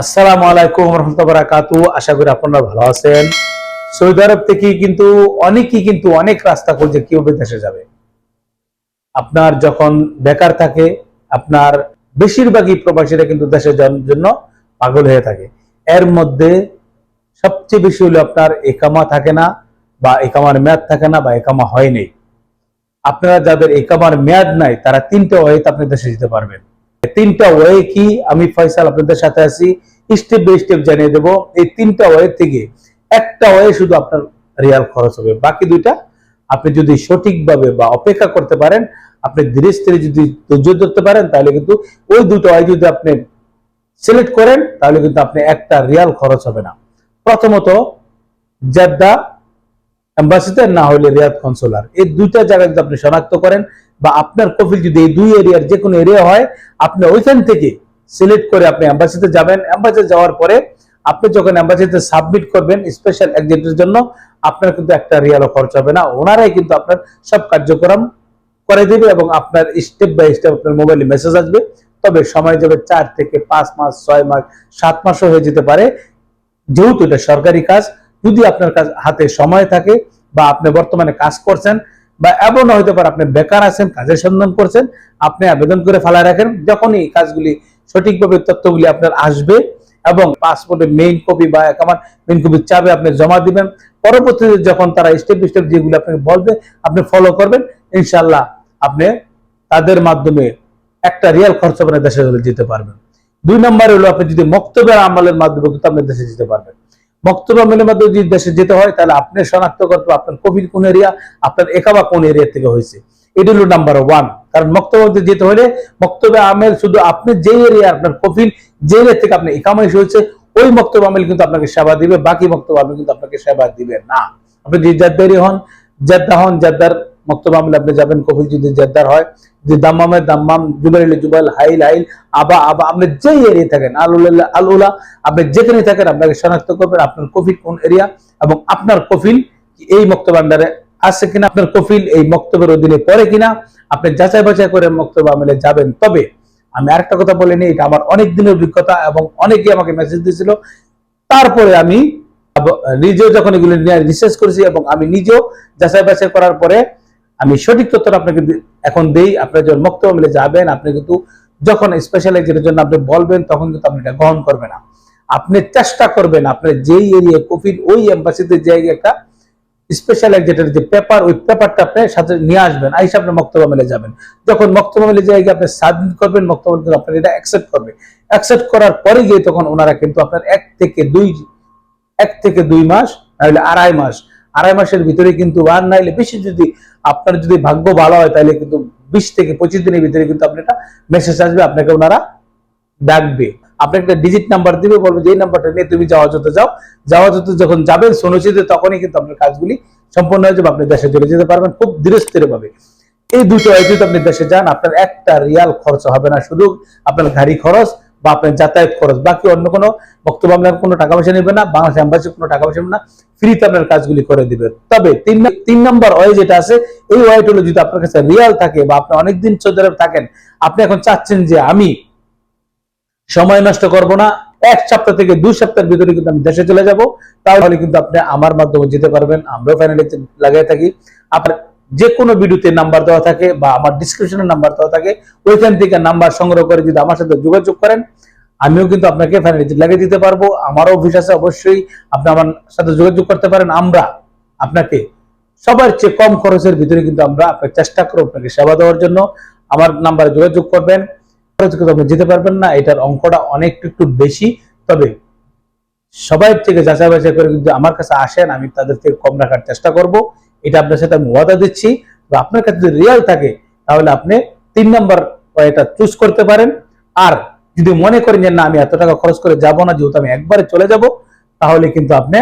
আসসালামু আলাইকুম রহমতুল্লাহ আশা করি আপনারা ভালো আছেন। সৌদি আরব থেকে কিন্তু অনেকেই কিন্তু অনেক রাস্তা খুঁজে কীভাবে দেশে যাবে। আপনার যখন বেকার থাকে, আপনার বেশিরভাগই প্রবাসীরা কিন্তু দেশে যাওয়ার জন্য পাগল হয়ে থাকে। এর মধ্যে সবচেয়ে বেশি হলো আপনার একামা থাকে না বা একামার মেয়াদ থাকে না বা একামা হয়নি আপনারা যাদের একামার মেয়াদ নাই, তারা তিনটে ওয়েতে আপনি দেশে যেতে পারবেন। তিনটা ওয়ে কি আমি ফয়সাল আপনাদের সাথে আছি। স্টেপ বাই স্টেপ জানিয়ে দেব। এই তিনটা ওয়ে থেকে একটা ওয়ে শুধু আপনার রিয়াল খরচ হবে। বাকি দুইটা আপনি যদি সঠিকভাবে বা অপেক্ষা করতে পারেন, আপনি ধীরে স্থিরে যদি ধৈর্য ধরতে পারেন, তাহলে কিন্তু ওই দুটো ওয়ে যদি আপনি সিলেক্ট করেন, তাহলে কিন্তু আপনি একটা রিয়াল খরচ হবে না। প্রথমত, জেদ্দা অ্যাম্বাসিডার না হলে রিয়াদ কনসোলার এই দুইটা জায়গা যদি আপনি শনাক্ত করেন বা আপনার কফিল যদি এই দুই এরিয়ার যে কোনো এরিয়া হয়, আপনি ওইখান থেকে সিলেক্ট করে আপনি অ্যাম্বাসিতে যাবেন। অ্যাম্বাসিতে যাওয়ার পরে আপনি যখন অ্যাম্বাসিতে সাবমিট করবেন স্পেশাল এক্সিটের জন্য, আপনার কিন্তু একটা রিয়ালও খরচ হবে না। ওনারাই কিন্তু আপনার সব কার্যক্রম করে দেবে এবং আপনার স্টেপ বাই স্টেপ আপনার মোবাইলে মেসেজ আসবে। তবে সময় যাবে চার থেকে পাঁচ মাস, ছয় মাস, সাত মাসও হয়ে যেতে পারে। যেহেতু এটা সরকারি কাজ যদি আপনার কাজ হাতে সময় থাকে বা আপনি বর্তমানে কাজ করছেন বা এমন হতে পারে আপনি বেকার আছেন, কাজের সন্ধান করছেন, আপনি আবেদন করে ফেলা রাখেন, যখনই কাজগুলি সঠিকভাবে তথ্যগুলি আপনার আসবে এবং পাসপোর্টের মেইন কপি বা একামার মেইন কপি চাবে আপনি জমা দিবেন, পরবর্তীতে যখন তারা স্টেপ স্টেপ যেগুলি আপনাকে বলবে, আপনি ফলো করবেন ইনশাল্লাহ আপনি তাদের মাধ্যমে একটা রিয়াল খরচ আপনার দেশে যেতে পারবেন। দুই নম্বর হলো আপনি যদি মক্তবের আমলের মাধ্যমে কিন্তু আপনি দেশে যেতে পারবেন। বক্তব্য মাধ্যমে যদি দেশে যেতে হয়, তাহলে আপনি শনাক্ত করতে আপনার কোভিড কোন এরিয়া, আপনার একাবা কোন এরিয়া থেকে হয়েছে। এটা হলো নাম্বার ওয়ান কারণ বক্তব্য যেতে হলে বক্তব্য আমেল শুধু আপনি যে এরিয়া, আপনার কোভিড যে এরিয়া থেকে আপনি একামা এসে হয়েছে, ওই বক্তব্য আমেল কিন্তু আপনাকে সেবা দিবে, বাকি বক্তব্য আমেল কিন্তু আপনাকে সেবা দিবে না। আপনি যে জাদ্দারি হন জাদ্দা হন, জাদ্দার বক্তব্য আমলে আপনি যাবেন, কফিল যদি জাদ্দার হয়, যে দাম্মামের Dammam Jubail Jubail Hail Hail, Abha Abha, আপনি যে এরিয়া থাকেন আলুল্লাহ আলুলা আপনি যেখানে থাকেন, আপনাকে শনাক্ত করবেন আপনার কফিল কোন এরিয়া এবং আপনার কফিল এই বক্তব্য আন্ডারে কিনা, আপনার কফিল এই বক্তব্যের অধীনে পড়ে কিনা, আপনি যাচাই বাছাই করে বক্তব্য আমলে যাবেন। তবে আমি আরেকটা কথা বলে নিই, এটা আমার অনেক দিনের অভিজ্ঞতা এবং অনেকে আমাকে মেসেজ দিয়েছিল, তারপরে আমি নিজেও যখন এগুলো নিয়ে রিসার্চ করেছি এবং আমি নিজেও যাচাই বাছাই করার পরে আমি সঠিক তথ্যটা আপনাকে এখন দেই। আপনি যখন বক্তব্য মিলে যাবেন, আপনি কিন্তু যখন স্পেশাল এজেন্টের জন্য আপনি বলবেন, তখন কিন্তু আপনি এটা গ্রহণ করবেন না। আপনি চেষ্টা করবেন, আপনার যেই এরিয়া কফিল ওই এম্বাসিতে যে একটা স্পেশাল এজেন্টের যে পেপার ওই পেপারটা আপনি সাথে নিয়ে আসবেন। আইসা আপনি বক্তব্য মিলে যাবেন। যখন বক্তব্য মিলে জায়গায় আপনি সাবমিট করবেন কিন্তু আপনার এটা অ্যাকসেপ্ট করবে। অ্যাকসেপ্ট করার পরে গিয়ে তখন ওনারা কিন্তু আপনার এক থেকে দুই এক থেকে দুই মাস, নাহলে আড়াই মাস। আড়াই মাসের ভিতরে কিন্তু আর নাইলে বেশি যদি আপনার যদি ভাগ্য ভালো হয়, তাহলে কিন্তু বিশ থেকে পঁচিশ দিনের ভিতরে কিন্তু আপনি একটা মেসেজ আসবে, আপনাকে ওনারা ডাকবে। আপনাকে একটা ডিজিট নাম্বার দিবে, বলবে যে নাম্বারটা নিয়ে তুমি যাওয়া যেতে যাও। যাওয়া যেতে যখন যাবেন সোনচিতে তখনই কিন্তু আপনার কাজগুলি সম্পন্ন হয়ে যাবে, আপনি দেশে চলে যেতে পারবেন খুব ধীরস্থির ভাবে এই দুটো যদি আপনি দেশে যান, আপনার একটা রিয়াল খরচ হবে না। শুধু আপনার গাড়ি খরচ বা আপনার যাতায়াত খরচ। বাকি অন্য কোনো বক্তব্য আপনার কোনো টাকা পয়সা নেবে না, বাংলাদেশ এম্বাসি কোনো টাকা পয়সা নেবে না ফ্রিতে আপনার কাজগুলি করে দিবে তবে তিন তিন নম্বর ওয়ে যেটা আছে, এই ওয়েট হলো যদি আপনার কাছে রিয়াল থাকে বা আপনি অনেকদিন সৌদি থাকেন, আপনি এখন চাচ্ছেন যে আমি সময় নষ্ট করব না, এক সপ্তাহ থেকে দুই সপ্তাহের ভিতরে কিন্তু আমি দেশে চলে যাব, তাহলে কিন্তু আপনি আমার মাধ্যমে যেতে পারবেন, আমরাও ফাইনালি লাগাই থাকি। আপনার যে কোনো ভিডিওতে নাম্বার দেওয়া থাকে বা আমার ডিসক্রিপশনে নাম্বার দেওয়া থাকে, ওইখান থেকে নাম্বার সংগ্রহ করে যদি আমার সাথে যোগাযোগ করেন, আমিও কিন্তু আপনাকে ফাইনালি লাগিয়ে দিতে পারব। আমারও অফিস আছে অবশ্যই, আপনি আমার সাথে যোগাযোগ করতে পারেন, আমরা আপনাকে সবার চেয়ে কম খরচের ভিতরে কিন্তু আমরা আপনাকে চেষ্টা করব আপনাকে সেবা দেওয়ার জন্য। আমার নাম্বারে যোগাযোগ করবেন, খরচ কিন্তু আপনি যেতে পারবেন না, এটার অঙ্কটা অনেক একটু বেশি। তবে সবাই থেকে যাচাই বাছাই করে কিন্তু আমার কাছে আসেন, আমি তাদের থেকে কম রাখার চেষ্টা করব। এটা আপনার সাথে আমি ওয়াদা দিচ্ছি। বা আপনার কাছে যদি রিয়াল থাকে, তাহলে আপনি তিন নম্বর এটা চুজ করতে পারেন। আর যদি মনে করেন যে না, আমি এত টাকা খরচ করে যাব না, যেহেতু আমি একবারে চলে যাব, তাহলে কিন্তু আপনি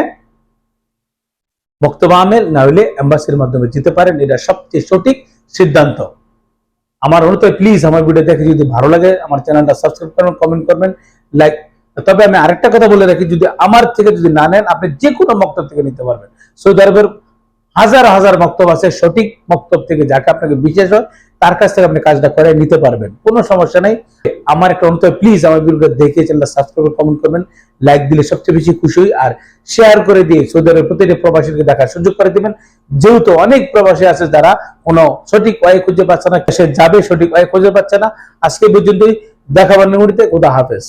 বক্তব্য আমেল না হলে এম্বাসির মাধ্যমে যেতে পারেন। এটা সবচেয়ে সঠিক সিদ্ধান্ত। আমার অনুরোধ প্লিজ আমার ভিডিও দেখে যদি ভালো লাগে, আমার চ্যানেলটা সাবস্ক্রাইব করবেন কমেন্ট করবেন লাইক তবে আমি আরেকটা কথা বলে রাখি, যদি আমার থেকে যদি না নেন, আপনি যে কোনো মক্তব থেকে নিতে পারবেন। সৌদি আরবের হাজার হাজার মক্তব আছে, সঠিক মক্তব থেকে যাকে আপনাকে বিশেষ হয়, তার কাছ থেকে আপনি কাজটা করে নিতে পারবেন। কোনো সমস্যা নাই। আমার একটা অনুরোধ প্লিজ আমার ভিডিওটা দেখে চ্যানেলটা সাবস্ক্রাইব কমেন্ট করবেন। লাইক দিলে সবচেয়ে বেশি খুশি হই আর শেয়ার করে দিয়ে সৌদি আরবের প্রতিটি প্রবাসীকে দেখার সুযোগ করে দিবেন। যেহেতু অনেক প্রবাসী আছে যারা কোনো সঠিক ওয়ে খুঁজে পাচ্ছে না, সে যাবে সঠিক ওয়ে খুঁজে পাচ্ছে না। আজকে পর্যন্তই। দেখাবার নিমুড়িতে কোথা হাফেজ।